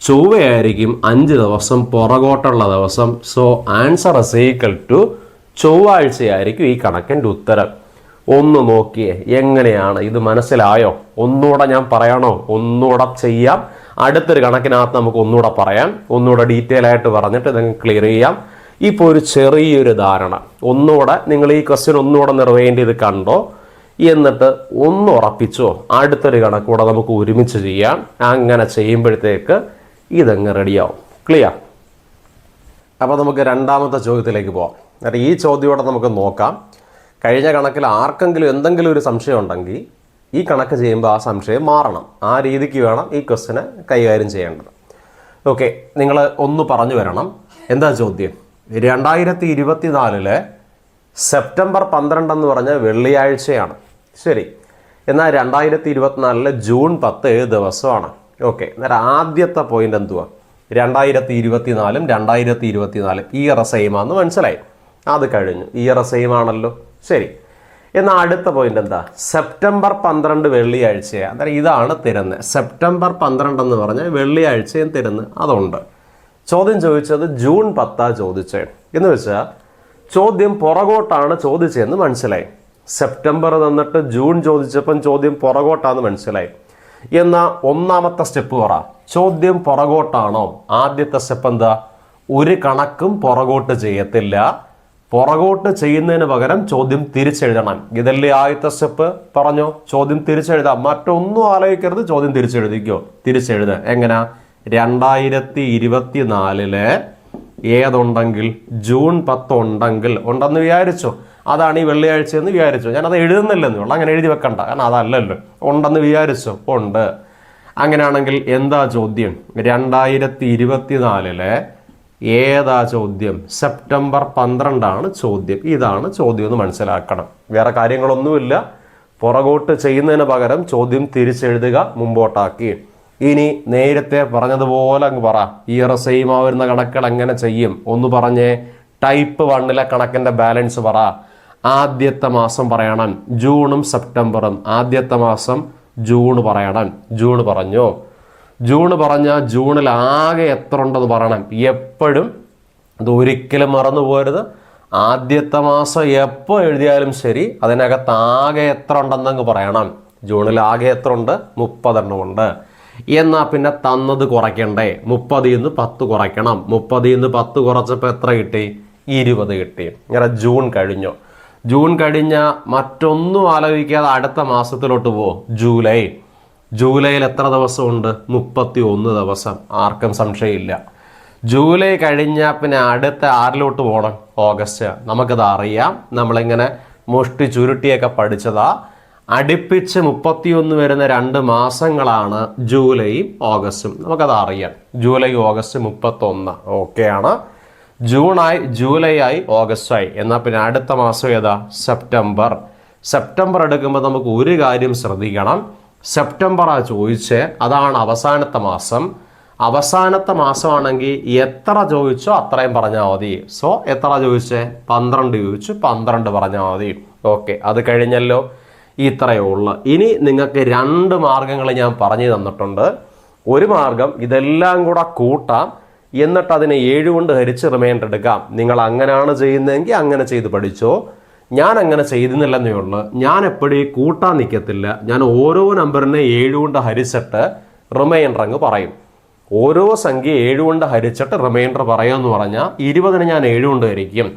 ചൊവ്വയായിരിക്കും അഞ്ച് ദിവസം പുറകോട്ടുള്ള ദിവസം. So answer is equal to ചൊവ്വാഴ്ചയായിരിക്കും ഈ കണക്കിന്റെ ഉത്തരം. ഒന്ന് നോക്കിയേ എങ്ങനെയാണ്? ഇത് മനസ്സിലായോ? ഒന്നുകൂടെ ഞാൻ പറയണോ? ഒന്നുകൂടെ ചെയ്യാം. അടുത്തൊരു കണക്കിനകത്ത് നമുക്ക് ഒന്നുകൂടെ പറയാം. ഒന്നുകൂടെ ഡീറ്റെയിൽ ആയിട്ട് പറഞ്ഞിട്ട് ഇതങ്ങ് ക്ലിയർ ചെയ്യാം. ഇപ്പോൾ ഒരു ചെറിയൊരു ധാരണ. ഒന്നുകൂടെ നിങ്ങൾ ഈ ക്വസ്റ്റ്യൻ ഒന്നുകൂടെ നിറവേണ്ടി ഇത് കണ്ടോ? എന്നിട്ട് ഒന്ന് ഉറപ്പിച്ചോ? അടുത്തൊരു കണക്കൂടെ നമുക്ക് ഒരുമിച്ച് ചെയ്യാം. അങ്ങനെ ചെയ്യുമ്പോഴത്തേക്ക് ഇതങ്ങ് റെഡിയാവും ക്ലിയർ അപ്പോൾ നമുക്ക് രണ്ടാമത്തെ ചോദ്യത്തിലേക്ക് പോകാം എന്നിട്ട് ഈ ചോദ്യമോടെ നമുക്ക് നോക്കാം. കഴിഞ്ഞ കണക്കിൽ ആർക്കെങ്കിലും എന്തെങ്കിലും ഒരു സംശയം ഉണ്ടെങ്കിൽ ഈ കണക്ക് ചെയ്യുമ്പോൾ ആ സംശയം മാറണം. ആ രീതിക്ക് വേണം ഈ ക്വസ്റ്റിനെ കൈകാര്യം ചെയ്യേണ്ടത്. ഓക്കെ നിങ്ങൾ ഒന്ന് പറഞ്ഞു വരണം. എന്താ ചോദ്യം? രണ്ടായിരത്തി ഇരുപത്തിനാലിലെ സെപ്റ്റംബർ പന്ത്രണ്ട് എന്ന് പറഞ്ഞ വെള്ളിയാഴ്ചയാണ്. ശരി. എന്നാൽ രണ്ടായിരത്തി ഇരുപത്തിനാലിലെ ജൂൺ പത്ത് ദിവസമാണ്. ഓക്കെ എന്നാൽ ആദ്യത്തെ പോയിന്റ് എന്തുവാ? രണ്ടായിരത്തി ഇരുപത്തിനാലും രണ്ടായിരത്തി ഇരുപത്തിനാലും ഇയർ സെയിമാന്ന് മനസ്സിലായി. അത് കഴിഞ്ഞു. ഇയർ സെയിം ആണല്ലോ. ശരി. എന്നാൽ അടുത്ത പോയിന്റ് എന്താ? സെപ്റ്റംബർ പന്ത്രണ്ട് വെള്ളിയാഴ്ച അതായത് ഇതാണ് തിരുന്ന്. സെപ്റ്റംബർ പന്ത്രണ്ട് എന്ന് പറഞ്ഞാൽ വെള്ളിയാഴ്ചയും തിരുന്ന്. അതുണ്ട്. ചോദ്യം ചോദിച്ചത് ജൂൺ പത്താ ചോദിച്ചേ. എന്ന് വെച്ചാൽ ചോദ്യം പുറകോട്ടാണ് ചോദിച്ചതെന്ന് മനസ്സിലായി. സെപ്റ്റംബർ തന്നിട്ട് ജൂൺ ചോദിച്ചപ്പം ചോദ്യം പുറകോട്ടാന്ന് മനസ്സിലായി. എന്നാൽ ഒന്നാമത്തെ സ്റ്റെപ്പ് പറ. ചോദ്യം പുറകോട്ടാണോ? ആദ്യത്തെ സ്റ്റെപ്പ് എന്താ? ഒരു കണക്കും പുറകോട്ട് ചെയ്യത്തില്ല. പുറകോട്ട് ചെയ്യുന്നതിന് പകരം ചോദ്യം തിരിച്ചെഴുതണം. ഇതല്ലേ ആദ്യത്തെ സ്റ്റെപ്പ് പറഞ്ഞോ? ചോദ്യം തിരിച്ചെഴുതാം. മറ്റൊന്നും ആലോചിക്കരുത്. ചോദ്യം തിരിച്ചെഴുതിക്കോ. തിരിച്ചെഴുത. എങ്ങനാ? രണ്ടായിരത്തി ഇരുപത്തി നാലിൽ ഏതുണ്ടെങ്കിൽ? ജൂൺ പത്ത് ഉണ്ടെങ്കിൽ ഉണ്ടെന്ന് വിചാരിച്ചോ. അതാണ് ഈ വെള്ളിയാഴ്ച എന്ന് വിചാരിച്ചോ. ഞാൻ അത് എഴുതുന്നില്ലെന്നേ ഉള്ളൂ. അങ്ങനെ എഴുതി വെക്കണ്ട. കാരണം അതല്ലല്ലോ. ഉണ്ടെന്ന് വിചാരിച്ചോ. ഉണ്ട്. അങ്ങനെയാണെങ്കിൽ എന്താ ചോദ്യം? രണ്ടായിരത്തി ഇരുപത്തിനാലിലെ ഏതാ ചോദ്യം? സെപ്റ്റംബർ പന്ത്രണ്ടാണ് ചോദ്യം. ഇതാണ് ചോദ്യം എന്ന് മനസ്സിലാക്കണം. വേറെ കാര്യങ്ങളൊന്നുമില്ല. പുറകോട്ട് ചെയ്യുന്നതിന് പകരം ചോദ്യം തിരിച്ചെഴുതുക മുമ്പോട്ടാക്കി. ഇനി നേരത്തെ പറഞ്ഞതുപോലെ അങ്ങ് പറ. ഇയർ സെയിം ആവുന്ന കണക്കുകൾ എങ്ങനെ ചെയ്യും? ഒന്ന് പറഞ്ഞേ. ടൈപ്പ് വണ്ണിലെ കണക്കിന്റെ ബാലൻസ് പറ. ആദ്യത്തെ മാസം പറയണം. ജൂണും സെപ്റ്റംബറും. ആദ്യത്തെ മാസം ജൂൺ പറയണം. ജൂൺ പറഞ്ഞോ? ജൂൺ പറഞ്ഞാൽ ജൂണിൽ ആകെ എത്ര ഉണ്ടെന്ന് പറയണം. എപ്പോഴും ഇത് ഒരിക്കലും മറന്നു പോരുത്. ആദ്യത്തെ മാസം എപ്പോൾ എഴുതിയാലും ശരി അതിനകത്ത് ആകെ എത്ര ഉണ്ടെന്നങ്ങ് പറയണം. ജൂണിൽ ആകെ എത്ര ഉണ്ട്? മുപ്പതെണ്ണം ഉണ്ട്. എന്നാൽ പിന്നെ തന്നത് കുറയ്ക്കണ്ടേ? മുപ്പതിൽ നിന്ന് പത്ത് കുറയ്ക്കണം. മുപ്പതിൽ നിന്ന് പത്ത് കുറച്ചപ്പോൾ എത്ര കിട്ടി? ഇരുപത് കിട്ടി. ഇങ്ങനെ ജൂൺ കഴിഞ്ഞു. ജൂൺ കഴിഞ്ഞ മറ്റൊന്നും ആലോചിക്കാതെ അടുത്ത മാസത്തിലോട്ട് പോ. ജൂലൈ. ജൂലൈയിൽ എത്ര ദിവസമുണ്ട്? മുപ്പത്തി ഒന്ന് ദിവസം. ആർക്കും സംശയമില്ല. ജൂലൈ കഴിഞ്ഞാൽ പിന്നെ അടുത്ത ആറിലോട്ട് പോകണം ഓഗസ്റ്റ്. നമുക്കത് അറിയാം. നമ്മളിങ്ങനെ മുഷ്ടി ചുരുട്ടിയൊക്കെ പഠിച്ചതാ. അടുപ്പിച്ച് മുപ്പത്തിയൊന്ന് വരുന്ന രണ്ട് മാസങ്ങളാണ് ജൂലൈയും ഓഗസ്റ്റും. നമുക്കത് അറിയാം. ജൂലൈ ഓഗസ്റ്റ് മുപ്പത്തൊന്ന്. ഓക്കെയാണ് ജൂണായി ജൂലൈ ആയി ഓഗസ്റ്റ് ആയി എന്നാൽ പിന്നെ അടുത്ത മാസം ഏതാ? സെപ്റ്റംബർ. സെപ്റ്റംബർ എടുക്കുമ്പോൾ നമുക്ക് ഒരു കാര്യം ശ്രദ്ധിക്കണം. സെപ്റ്റംബറാ ചോദിച്ചേ അതാണ് അവസാനത്തെ മാസം. അവസാനത്തെ മാസമാണെങ്കിൽ എത്ര ചോദിച്ചോ അത്രയും പറഞ്ഞാൽ മതി. സോ എത്ര ചോദിച്ചേ? പന്ത്രണ്ട് ചോദിച്ചു പന്ത്രണ്ട് പറഞ്ഞാൽ മതി. ഓക്കെ അത് കഴിഞ്ഞല്ലോ. ഇത്രയേ ഉള്ളൂ. ഇനി നിങ്ങൾക്ക് രണ്ട് മാർഗങ്ങൾ ഞാൻ പറഞ്ഞു തന്നിട്ടുണ്ട്. ഒരു മാർഗം ഇതെല്ലാം കൂടെ കൂട്ടാം. എന്നിട്ട് അതിനെ ഏഴ് കൊണ്ട് ഹരിച്ച് റിമൈൻഡർ എടുക്കാം. നിങ്ങൾ അങ്ങനെയാണ് ചെയ്യുന്നതെങ്കിൽ അങ്ങനെ ചെയ്ത് പഠിച്ചോ. ഞാൻ അങ്ങനെ ചെയ്തിരുന്നില്ലെന്നേ ഉള്ളു. ഞാൻ എപ്പോഴും കൂട്ടാൻ നിൽക്കത്തില്ല ഞാൻ ഓരോ നമ്പറിനെ ഏഴ് കൊണ്ട് ഹരിച്ചിട്ട് റിമൈൻഡർ അങ്ങ് പറയും. ഓരോ സംഖ്യ ഏഴ് കൊണ്ട് ഹരിച്ചിട്ട് റിമൈൻഡർ പറയാമെന്ന് പറഞ്ഞാൽ ഇരുപതിന് ഞാൻ ഏഴ് കൊണ്ട് ഹരിക്കും.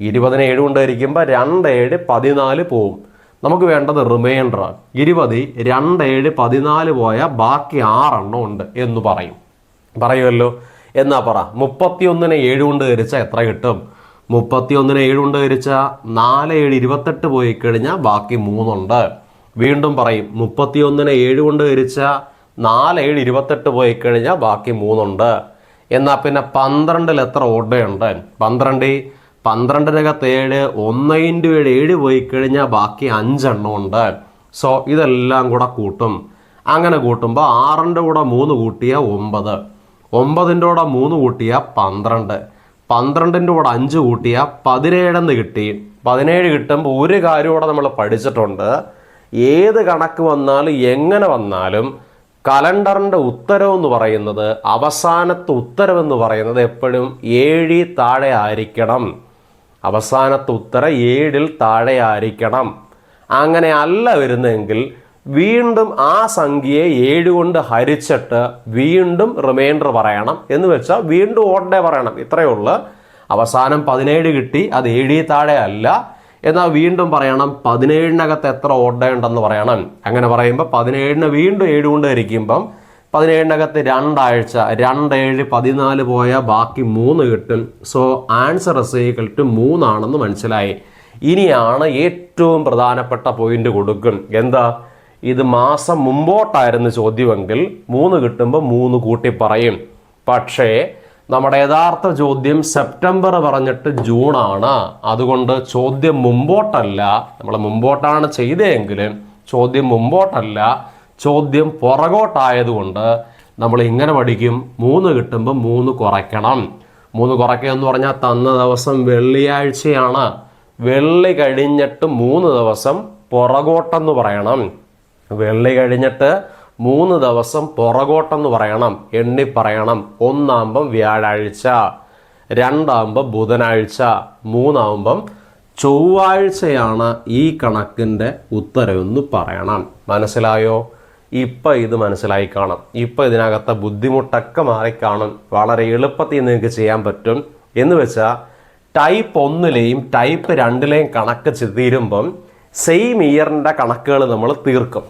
ഇരുപതിന് ഏഴ് കൊണ്ട് ഹരിക്കുമ്പോൾ രണ്ട് ഏഴ് പതിനാല് പോവും. നമുക്ക് വേണ്ടത് റിമൈൻഡർ ഇരുപത് രണ്ട് ഏഴ് പതിനാല് പോയാൽ ബാക്കി ആറെണ്ണം ഉണ്ട് എന്ന് പറയും. പറയുമല്ലോ. എന്നാ പറ? മുപ്പത്തിയൊന്നിനെ ഏഴ് കൊണ്ട് ഹരിച്ചാൽ എത്ര കിട്ടും? മുപ്പത്തിയൊന്നിനെ ഏഴ് കൊണ്ട് ഹരിച്ചാൽ നാല് ഏഴ് ഇരുപത്തെട്ട് പോയി കഴിഞ്ഞാൽ ബാക്കി മൂന്നുണ്ട്. വീണ്ടും പറയും മുപ്പത്തിയൊന്നിന് ഏഴ് കൊണ്ട് ഹരിച്ചാൽ നാല് ഏഴ് ഇരുപത്തെട്ട് പോയി കഴിഞ്ഞാൽ ബാക്കി മൂന്നുണ്ട്. എന്നാൽ പിന്നെ പന്ത്രണ്ടിൽ എത്ര ഓടയുണ്ട് പന്ത്രണ്ട് പന്ത്രണ്ടിനകത്ത് ഏഴ് ഒന്ന് ഇന്റു ഏഴ് ഏഴ് പോയി കഴിഞ്ഞാൽ ബാക്കി അഞ്ചെണ്ണം ഉണ്ട് സോ ഇതെല്ലാം കൂടെ കൂട്ടും. അങ്ങനെ കൂട്ടുമ്പോൾ ആറിന്റെ കൂടെ മൂന്ന് കൂട്ടിയ ഒമ്പത്. ഒമ്പതിന്റെ കൂടെ മൂന്ന് കൂട്ടിയ പന്ത്രണ്ട്. പന്ത്രണ്ടിന്റെ കൂടെ അഞ്ച് കൂട്ടിയ പതിനേഴെന്ന് കിട്ടി. പതിനേഴ് കിട്ടുമ്പോൾ ഒരു കാര്യം കൂടെ നമ്മൾ പഠിച്ചിട്ടുണ്ട്. ഏത് കണക്ക് വന്നാലും എങ്ങനെ വന്നാലും കലണ്ടറിന്റെ ഉത്തരവെന്ന് പറയുന്നത് അവസാനത്തെ ഉത്തരവെന്ന് പറയുന്നത് എപ്പോഴും ഏഴി താഴെ ആയിരിക്കണം. അവസാനത്തെ ഉത്തരം ഏഴിൽ താഴെ ആയിരിക്കണം. അങ്ങനെ അല്ല വരുന്നതെങ്കിൽ വീണ്ടും ആ സംഖ്യയെ ഏഴ് കൊണ്ട് ഹരിച്ചിട്ട് വീണ്ടും റിമൈൻഡർ പറയണം. എന്ന് വെച്ചാൽ വീണ്ടും ഓർഡേ പറയണം. ഇത്രയേ ഉള്ളൂ. അവസാനം പതിനേഴ് കിട്ടി. അത് ഏഴി താഴെ അല്ല. എന്നാൽ വീണ്ടും പറയണം പതിനേഴിനകത്ത് എത്ര ഓർഡേ ഉണ്ടെന്ന് പറയണം. അങ്ങനെ പറയുമ്പോൾ പതിനേഴിന് വീണ്ടും ഏഴ് കൊണ്ട് ഹരിക്കുമ്പം പതിനേഴിനകത്ത് രണ്ടാഴ്ച രണ്ട് ഏഴ് പതിനാല് പോയ ബാക്കി മൂന്ന് കിട്ടും. സോ ആൻസർ ഈക്വൽ ടു മൂന്നാണെന്ന് മനസ്സിലായി. ഇനിയാണ് ഏറ്റവും പ്രധാനപ്പെട്ട പോയിന്റ് കൊടുക്കും. എന്താ? ഇത് മാസം മുമ്പോട്ടായിരുന്നു ചോദ്യമെങ്കിൽ മൂന്ന് കിട്ടുമ്പോൾ മൂന്ന് കൂട്ടി പറയും. പക്ഷേ നമ്മുടെ യഥാർത്ഥ ചോദ്യം സെപ്റ്റംബർ പറഞ്ഞിട്ട് ജൂണാണ്. അതുകൊണ്ട് ചോദ്യം മുമ്പോട്ടല്ല. നമ്മൾ മുമ്പോട്ടാണ് ചെയ്തതെങ്കിലും ചോദ്യം മുമ്പോട്ടല്ല. ചോദ്യം പുറകോട്ടായതുകൊണ്ട് നമ്മൾ ഇങ്ങനെ പഠിക്കും. മൂന്ന് കിട്ടുമ്പോൾ മൂന്ന് കുറയ്ക്കണം. മൂന്ന് കുറയ്ക്കുക എന്ന് പറഞ്ഞാൽ തന്ന ദിവസം വെള്ളിയാഴ്ചയാണ്. വെള്ളി കഴിഞ്ഞിട്ട് മൂന്ന് ദിവസം പുറകോട്ടെന്ന് പറയണം. വെള്ളി കഴിഞ്ഞിട്ട് മൂന്ന് ദിവസം പുറകോട്ടെന്ന് പറയണം എണ്ണി പറയണം. ഒന്നാകുമ്പം വ്യാഴാഴ്ച രണ്ടാകുമ്പം ബുധനാഴ്ച മൂന്നാകുമ്പം ചൊവ്വാഴ്ചയാണ് ഈ കണക്കിന്റെ ഉത്തരവെന്ന് പറയണം. മനസ്സിലായോ? ഇപ്പം ഇത് മനസ്സിലായി കാണും. ഇപ്പം ഇതിനകത്തെ ബുദ്ധിമുട്ടൊക്കെ മാറിക്കാണും. വളരെ എളുപ്പത്തിൽ നിങ്ങൾക്ക് ചെയ്യാൻ പറ്റും. എന്ന് വെച്ചാൽ ടൈപ്പ് ഒന്നിലെയും ടൈപ്പ് രണ്ടിലെയും കണക്ക് തീരുമ്പം സെയിം ഇയറിന്റെ കണക്കുകൾ നമ്മൾ തീർക്കും.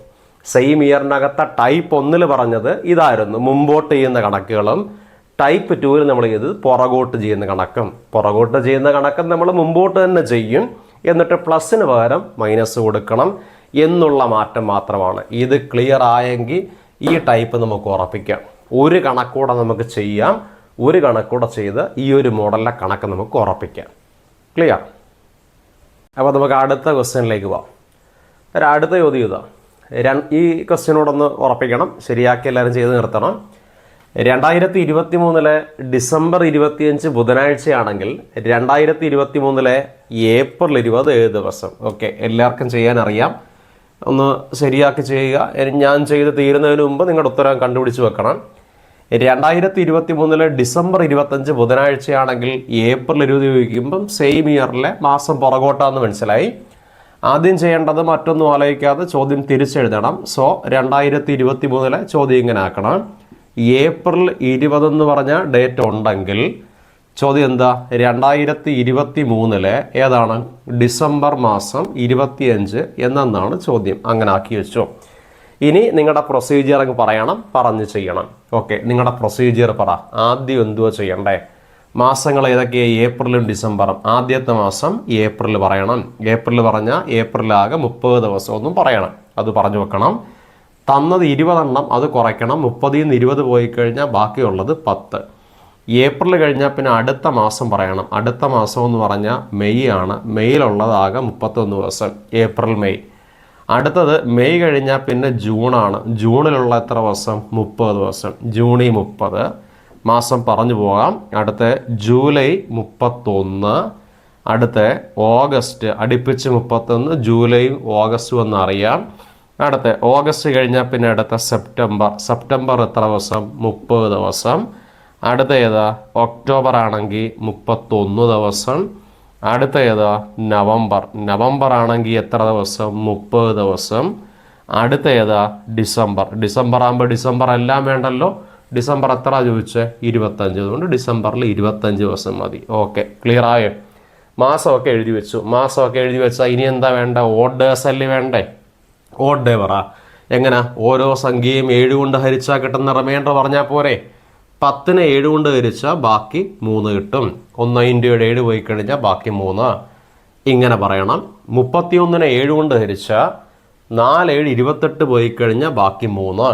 സെയിം ഇയറിനകത്തെ ടൈപ്പ് ഒന്നിൽ പറഞ്ഞത് ഇതായിരുന്നു. മുമ്പോട്ട് ചെയ്യുന്ന കണക്കുകളും ടൈപ്പ് ടൂവിൽ നമ്മൾ ചെയ്തത് പുറകോട്ട് ചെയ്യുന്ന കണക്കും. പുറകോട്ട് ചെയ്യുന്ന കണക്കും നമ്മൾ മുമ്പോട്ട് തന്നെ ചെയ്യും. എന്നിട്ട് പ്ലസ്സിന് പകരം മൈനസ് കൊടുക്കണം എന്നുള്ള മാറ്റം മാത്രമാണ്. ഇത് ക്ലിയർ ആയെങ്കിൽ ഈ ടൈപ്പ് നമുക്ക് ഉറപ്പിക്കാം. ഒരു കണക്കൂടെ നമുക്ക് ചെയ്യാം. ഒരു കണക്കൂടെ ചെയ്ത് ഈ ഒരു മോഡലിലെ കണക്ക് നമുക്ക് ഉറപ്പിക്കാം. ക്ലിയർ അപ്പോൾ നമുക്ക് അടുത്ത ക്വസ്റ്റ്യനിലേക്ക് പോവാം. അടുത്ത ചോദ്യം ഇതാ. ഈ ക്വസ്റ്റ്യനോടൊന്ന് ഉറപ്പിക്കണം. ശരിയാക്കി എല്ലാവരും ചെയ്ത് നിർത്തണം. രണ്ടായിരത്തി ഇരുപത്തി മൂന്നിലെ ഡിസംബർ ഇരുപത്തിയഞ്ച് ബുധനാഴ്ചയാണെങ്കിൽ രണ്ടായിരത്തി ഇരുപത്തി മൂന്നിലെ ഏപ്രിൽ ഇരുപത് ഏഴ് ദിവസം? ഓക്കെ എല്ലാവർക്കും ചെയ്യാൻ അറിയാം ഒന്ന് ശരിയാക്കി ചെയ്യുക. ഞാൻ ചെയ്ത് തീരുന്നതിന് മുമ്പ് നിങ്ങളുടെ ഉത്തരം കണ്ടുപിടിച്ച് വെക്കണം. രണ്ടായിരത്തി ഇരുപത്തി മൂന്നിലെ ഡിസംബർ ഇരുപത്തഞ്ച് ബുധനാഴ്ചയാണെങ്കിൽ ഏപ്രിൽ ഇരുപത് ഉപയോഗിക്കുമ്പം സെയിം ഇയറിലെ മാസം പുറകോട്ടാന്ന് മനസ്സിലായി. ആദ്യം ചെയ്യേണ്ടത് മറ്റൊന്നും ആലോചിക്കാതെ ചോദ്യം തിരിച്ചെഴുതണം. സോ രണ്ടായിരത്തി ഇരുപത്തി മൂന്നിലെ ചോദ്യം ഇങ്ങനെ ആക്കണം. ഏപ്രിൽ ഇരുപതെന്ന് പറഞ്ഞ ഡേറ്റ് ഉണ്ടെങ്കിൽ ചോദ്യം എന്താ? രണ്ടായിരത്തി ഇരുപത്തി മൂന്നിലെ ഏതാണ്? ഡിസംബർ മാസം ഇരുപത്തിയഞ്ച് എന്നെന്നാണ് ചോദ്യം. അങ്ങനെ ആക്കി വെച്ചു. ഇനി നിങ്ങളുടെ പ്രൊസീജിയർ അങ്ങ് പറയണം പറഞ്ഞ് ചെയ്യണം. ഓക്കെ നിങ്ങളുടെ പ്രൊസീജിയർ പറ. ആദ്യം എന്തുവാ ചെയ്യണ്ടേ? മാസങ്ങൾ ഏതൊക്കെയാണ് ഏപ്രിലും ഡിസംബറും. ആദ്യത്തെ മാസം ഏപ്രിൽ പറയണം. ഏപ്രിൽ പറഞ്ഞാൽ ഏപ്രിൽ ആകെ മുപ്പത് ദിവസം ഒന്നും പറയണം. അത് പറഞ്ഞു വെക്കണം. തന്നത് ഇരുപതെണ്ണം അത് കുറയ്ക്കണം. മുപ്പതിൽ നിന്ന് ഇരുപത് പോയി കഴിഞ്ഞാൽ ബാക്കിയുള്ളത് പത്ത്. ഏപ്രിൽ കഴിഞ്ഞാൽ പിന്നെ അടുത്ത മാസം പറയണം. അടുത്ത മാസം എന്ന് പറഞ്ഞാൽ മെയ് ആണ്. മെയ്യിലുള്ളതാകെ മുപ്പത്തൊന്ന് ദിവസം. April May. അടുത്തത് മെയ് കഴിഞ്ഞാൽ പിന്നെ ജൂണാണ്. ജൂണിലുള്ള എത്ര ദിവസം? മുപ്പത് ദിവസം. ജൂണി മുപ്പത്. മാസം പറഞ്ഞു പോകാം. അടുത്ത ജൂലൈ മുപ്പത്തൊന്ന്. അടുത്ത ഓഗസ്റ്റ് അടുപ്പിച്ച് മുപ്പത്തൊന്ന്. ഓഗസ്റ്റ് ഓഗസ്റ്റും എന്നറിയാം അടുത്ത ഓഗസ്റ്റ് കഴിഞ്ഞാൽ പിന്നെ അടുത്ത സെപ്റ്റംബർ. സെപ്റ്റംബർ എത്ര ദിവസം? മുപ്പത് ദിവസം. അടുത്ത ഏതാ? ഒക്ടോബർ ആണെങ്കിൽ മുപ്പത്തൊന്ന് ദിവസം. അടുത്ത ഏതാ? നവംബർ. നവംബർ ആണെങ്കിൽ എത്ര ദിവസം? മുപ്പത് ദിവസം. അടുത്ത ഏതാ? ഡിസംബർ. ഡിസംബർ ആകുമ്പോൾ ഡിസംബർ എല്ലാം വേണ്ടല്ലോ. ഡിസംബർ എത്ര ചോദിച്ചേ? ഇരുപത്തഞ്ച്. അതുകൊണ്ട് ഡിസംബറിൽ ഇരുപത്തഞ്ച് ദിവസം മതി. ഓക്കെ. ക്ലിയർ ആയോ? മാസമൊക്കെ എഴുതി വെച്ചു. മാസമൊക്കെ എഴുതി വെച്ചാൽ ഇനി എന്താ വേണ്ട? ഓഡേഴ്സ് അല്ലേ വേണ്ടേ? ഓഡ് ഡേ പറ എങ്ങനെ? ഓരോ സംഖ്യയും ഏഴ് കൊണ്ട് ഹരിച്ചാൽ കിട്ടുന്ന റിമൈൻഡർ പറഞ്ഞാൽ പോരെ? പത്തിനെ ഏഴ് കൊണ്ട് ഹരിച്ചാൽ ബാക്കി മൂന്ന് കിട്ടും. ഒന്ന് ഇൻഡ്യയുടെ ഏഴ് പോയി കഴിഞ്ഞാൽ ബാക്കി മൂന്ന്. ഇങ്ങനെ പറയണം. മുപ്പത്തിയൊന്നിനെ ഏഴ് കൊണ്ട് ഹരിച്ചാൽ നാല് ഏഴ് ഇരുപത്തെട്ട് പോയി കഴിഞ്ഞാൽ ബാക്കി മൂന്ന്.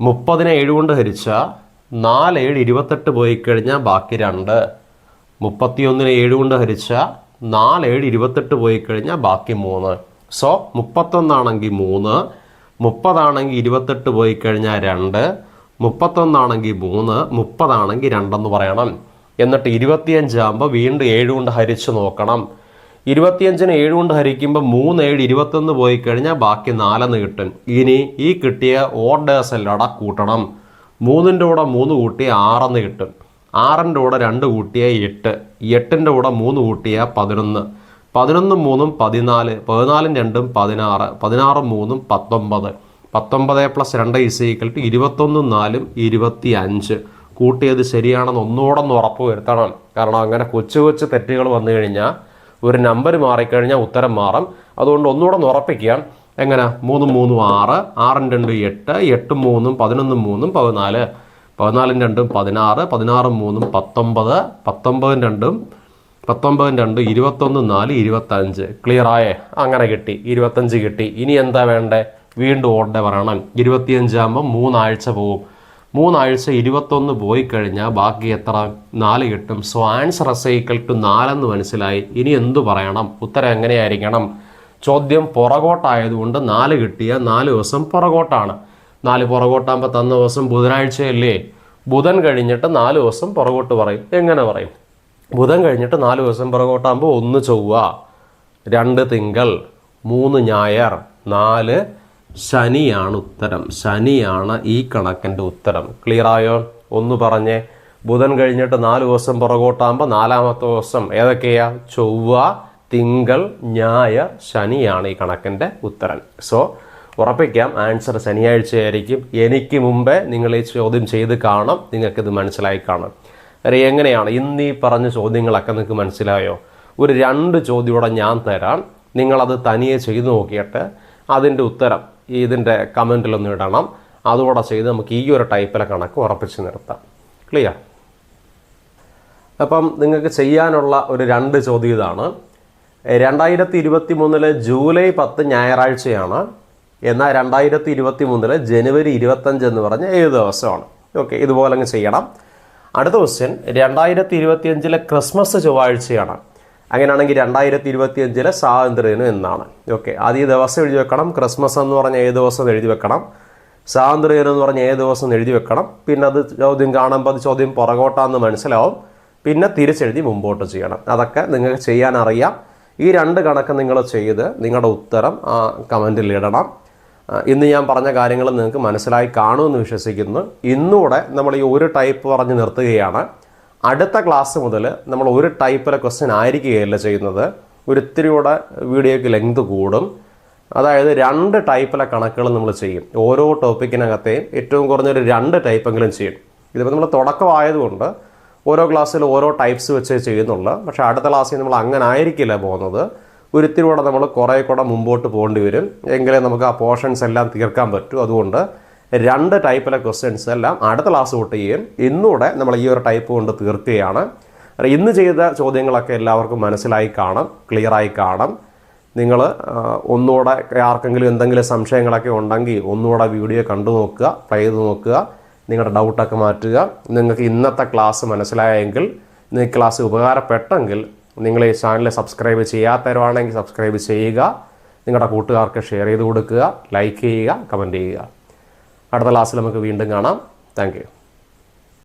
മുപ്പതിനെ ഏഴ് കൊണ്ട് ഹരിച്ചാൽ നാല് ഏഴ് ഇരുപത്തെട്ട് പോയി കഴിഞ്ഞാൽ ബാക്കി രണ്ട്. മുപ്പത്തിയൊന്നിനെ ഏഴ് കൊണ്ട് ഹരിച്ചാൽ നാല് ഏഴ് ഇരുപത്തെട്ട് പോയി കഴിഞ്ഞാൽ ബാക്കി മൂന്ന്. സോ മുപ്പത്തൊന്നാണെങ്കിൽ മൂന്ന്. മുപ്പതാണെങ്കിൽ ഇരുപത്തെട്ട് പോയി കഴിഞ്ഞാൽ രണ്ട്. മുപ്പത്തൊന്നാണെങ്കിൽ മൂന്ന് മുപ്പതാണെങ്കിൽ രണ്ടെന്ന് പറയണം. എന്നിട്ട് ഇരുപത്തിയഞ്ചാകുമ്പോൾ വീണ്ടും ഏഴ് കൊണ്ട് ഹരിച്ച് നോക്കണം. ഇരുപത്തിയഞ്ചിന് ഏഴ് കൊണ്ട് ഹരിക്കുമ്പോൾ മൂന്ന് ഏഴ് ഇരുപത്തൊന്ന് പോയി കഴിഞ്ഞാൽ ബാക്കി നാലെന്ന് കിട്ടും. ഇനി ഈ കിട്ടിയ ഓർഡേഴ്സ് എല്ലാം കൂട്ടണം. മൂന്നിന്റെ കൂടെ മൂന്ന് കൂട്ടി ആറെന്ന് കിട്ടും. ആറിന്റെ കൂടെ രണ്ട് കൂട്ടിയ എട്ട്. എട്ടിന്റെ കൂടെ മൂന്ന് കൂട്ടിയ പതിനൊന്ന്. പതിനൊന്നും മൂന്നും പതിനാല് പതിനാലും രണ്ടും പതിനാറ് പതിനാറും മൂന്നും പത്തൊമ്പത്. പത്തൊമ്പത് പ്ലസ് രണ്ട് ഇസ് ഈക്വൽ ടു ഇരുപത്തൊന്നും നാലും ഇരുപത്തി അഞ്ച് കൂട്ടിയത് ശരിയാണെന്ന് ഒന്നുകൂടെ ഒന്ന് ഉറപ്പ് വരുത്തണം. കാരണം അങ്ങനെ കൊച്ചു കൊച്ചു തെറ്റുകൾ വന്നു കഴിഞ്ഞാൽ ഒരു നമ്പർ മാറിക്കഴിഞ്ഞാൽ ഉത്തരം മാറും. അതുകൊണ്ട് ഒന്നുകൂടെ ഒന്ന് ഉറപ്പിക്കാം. എങ്ങനെ? മൂന്നും മൂന്നും ആറ്. ആറും രണ്ടും എട്ട്. എട്ടും മൂന്നും പതിനൊന്നും മൂന്നും പതിനാല്. പതിനാലും രണ്ടും പതിനാറ്. പതിനാറും മൂന്നും പത്തൊമ്പത്. പത്തൊമ്പതും രണ്ടും പത്തൊമ്പതും രണ്ട് ഇരുപത്തൊന്ന് നാല് ഇരുപത്തഞ്ച്. ക്ലിയറായേ അങ്ങനെ കിട്ടി. ഇരുപത്തഞ്ച് കിട്ടി. ഇനി എന്താ വേണ്ടേ? വീണ്ടും ഓർഡർ പറയണം ഇരുപത്തിയഞ്ചാകുമ്പോൾ മൂന്നാഴ്ച പോവും. മൂന്നാഴ്ച ഇരുപത്തൊന്ന് പോയി കഴിഞ്ഞാൽ ബാക്കി എത്ര? നാല് കിട്ടും. സോ ആൻസർ എസ് ടു നാലെന്ന് മനസ്സിലായി. ഇനി എന്തു പറയണം? ഉത്തരം എങ്ങനെയായിരിക്കണം? ചോദ്യം പുറകോട്ടായതുകൊണ്ട് നാല് കിട്ടിയ നാല് ദിവസം പുറകോട്ടാണ്. നാല് പുറകോട്ടാകുമ്പോൾ തന്ന ദിവസം ബുധനാഴ്ചയല്ലേ? ബുധൻ കഴിഞ്ഞിട്ട് നാല് ദിവസം പുറകോട്ട് പറയും. എങ്ങനെ പറയും? ബുധൻ കഴിഞ്ഞിട്ട് നാല് ദിവസം പുറകോട്ടാകുമ്പോൾ ഒന്ന് ചൊവ്വ രണ്ട് തിങ്കൾ മൂന്ന് ഞായർ നാല് ശനിയാണ് ഉത്തരം. ശനിയാണ് ഈ കണക്കിന്റെ ഉത്തരം. ക്ലിയർ ആയോ? ഒന്ന് പറഞ്ഞേ. ബുധൻ കഴിഞ്ഞിട്ട് നാല് ദിവസം പുറകോട്ടാകുമ്പോൾ നാലാമത്തെ ദിവസം ഏതൊക്കെയാ? ചൊവ്വ തിങ്കൾ ഞായർ ശനിയാണ് ഈ കണക്കിന്റെ ഉത്തരം. സോ ഉറപ്പിക്കാം ആൻസർ ശനിയാഴ്ചയായിരിക്കും. എനിക്ക് മുമ്പേ നിങ്ങൾ ഈ ചോദ്യം ചെയ്ത് കാണാം. നിങ്ങൾക്കിത് മനസ്സിലായി കാണാം. അരെ എങ്ങനെയാണ്? ഇന്ന് ഈ പറഞ്ഞ ചോദ്യങ്ങളൊക്കെ നിങ്ങൾക്ക് മനസ്സിലായോ? ഒരു രണ്ട് ചോദ്യം ഞാൻ തരാം. നിങ്ങളത് തനിയെ ചെയ്തു നോക്കിയിട്ട് അതിന്റെ ഉത്തരം. ഇതിന്റെ കമന്റിലൊന്ന് ഇടണം. അതുകൂടെ ചെയ്ത് നമുക്ക് ഈ ഒരു ടൈപ്പിലെ കണക്ക് ഉറപ്പിച്ച് നിർത്താം. ക്ലിയർ അപ്പം നിങ്ങൾക്ക് ചെയ്യാനുള്ള ഒരു രണ്ട് ചോദ്യം ഇതാണ്. രണ്ടായിരത്തി ഇരുപത്തി മൂന്നിലെ ജൂലൈ പത്ത് ഞായറാഴ്ചയാണ്. എന്നാൽ രണ്ടായിരത്തി ഇരുപത്തി മൂന്നിലെ ജനുവരി ഇരുപത്തഞ്ച് എന്ന് പറഞ്ഞ ഏത് ദിവസമാണ്. ഓക്കെ ഇതുപോലെ അങ്ങ് ചെയ്യണം. അടുത്ത ക്വസ്റ്റ്യൻ രണ്ടായിരത്തി ഇരുപത്തിയഞ്ചിലെ ക്രിസ്മസ് ചൊവ്വാഴ്ചയാണ്. അങ്ങനെയാണെങ്കിൽ രണ്ടായിരത്തി ഇരുപത്തി അഞ്ചിലെ സ്വാതന്ത്ര്യദിനം എന്നാണ്. ഓക്കെ ആദ്യ ദിവസം എഴുതി വെക്കണം. ക്രിസ്മസ് എന്ന് പറഞ്ഞ ഏത് ദിവസം എഴുതി വെക്കണം. സ്വാതന്ത്ര്യദിനം എന്ന് പറഞ്ഞ ഏത് ദിവസം എഴുതി വെക്കണം. പിന്നെ അത് ചോദ്യം കാണുമ്പോൾ അത് ചോദ്യം പുറകോട്ടാന്ന് മനസ്സിലാവും. പിന്നെ തിരിച്ചെഴുതി മുമ്പോട്ട് ചെയ്യണം. അതൊക്കെ നിങ്ങൾക്ക് ചെയ്യാൻ അറിയാം. ഈ രണ്ട് കണക്ക് നിങ്ങൾ ചെയ്ത് നിങ്ങളുടെ ഉത്തരം ആ കമന്റിൽ ഇടണം. ഇന്ന് ഞാൻ പറഞ്ഞ കാര്യങ്ങൾ നിങ്ങൾക്ക് മനസ്സിലായി കാണുമെന്ന് വിശ്വസിക്കുന്നു. ഇന്നുകൂടെ നമ്മൾ ഈ ഒരു ടൈപ്പ് പറഞ്ഞ് നിർത്തുകയാണ്. അടുത്ത ക്ലാസ് മുതൽ നമ്മൾ ഒരു ടൈപ്പിലെ ക്വസ്റ്റ്യൻ ആയിരിക്കുകയല്ല ചെയ്യുന്നത്. ഒരു ഇത്തിരി കൂടെ വീഡിയോയ്ക്ക് ലെങ്ത് കൂടും. അതായത് രണ്ട് ടൈപ്പിലെ കണക്കുകൾ നമ്മൾ ചെയ്യും. ഓരോ ടോപ്പിക്കിനകത്തെയും ഏറ്റവും കുറഞ്ഞൊരു രണ്ട് ടൈപ്പെങ്കിലും ചെയ്യും. ഇതിപ്പോൾ നമ്മൾ തുടക്കമായതുകൊണ്ട് ഓരോ ക്ലാസ്സിൽ ഓരോ ടൈപ്സ് വെച്ച് ചെയ്യുന്നുള്ളൂ. പക്ഷേ അടുത്ത ക്ലാസ്സിൽ നമ്മൾ അങ്ങനെ ആയിരിക്കില്ല പോകുന്നത്. ഒരിത്തിരി കൂടെ നമ്മൾ കുറേ കൂടെ മുമ്പോട്ട് പോകേണ്ടി വരും. എങ്കിലേ നമുക്ക് ആ പോർഷൻസ് എല്ലാം തീർക്കാൻ പറ്റൂ. അതുകൊണ്ട് രണ്ട് ടൈപ്പിലെ ക്വസ്റ്റ്യൻസ് എല്ലാം അടുത്ത ക്ലാസ് തൊട്ട് ചെയ്യും. ഇന്നൂടെ നമ്മൾ ഈ ഒരു ടൈപ്പ് കൊണ്ട് തീർക്കുകയാണ്. ഇന്ന് ചെയ്ത ചോദ്യങ്ങളൊക്കെ എല്ലാവർക്കും മനസ്സിലായി കാണും ക്ലിയറായി കാണും. നിങ്ങൾ ഒന്നുകൂടെ ആർക്കെങ്കിലും എന്തെങ്കിലും സംശയങ്ങളൊക്കെ ഉണ്ടെങ്കിൽ ഒന്നുകൂടെ വീഡിയോ കണ്ടു നോക്കുക പ്ലേ ചെയ്ത് നോക്കുക നിങ്ങളുടെ ഡൗട്ടൊക്കെ മാറ്റുക. നിങ്ങൾക്ക് ഇന്നത്തെ ക്ലാസ് മനസ്സിലായെങ്കിൽ നിങ്ങൾക്ക് ക്ലാസ് ഉപകാരപ്പെട്ടെങ്കിൽ നിങ്ങൾ ഈ ചാനൽ സബ്സ്ക്രൈബ് ചെയ്യാത്തവരാണെങ്കിൽ സബ്സ്ക്രൈബ് ചെയ്യുക. നിങ്ങളുടെ കൂട്ടുകാർക്ക് ഷെയർ ചെയ്ത് കൊടുക്കുക ലൈക്ക് ചെയ്യുക കമന്റ് ചെയ്യുക. അടുത്ത ക്ലാസ്സിൽ നമുക്ക് വീണ്ടും കാണാം. താങ്ക്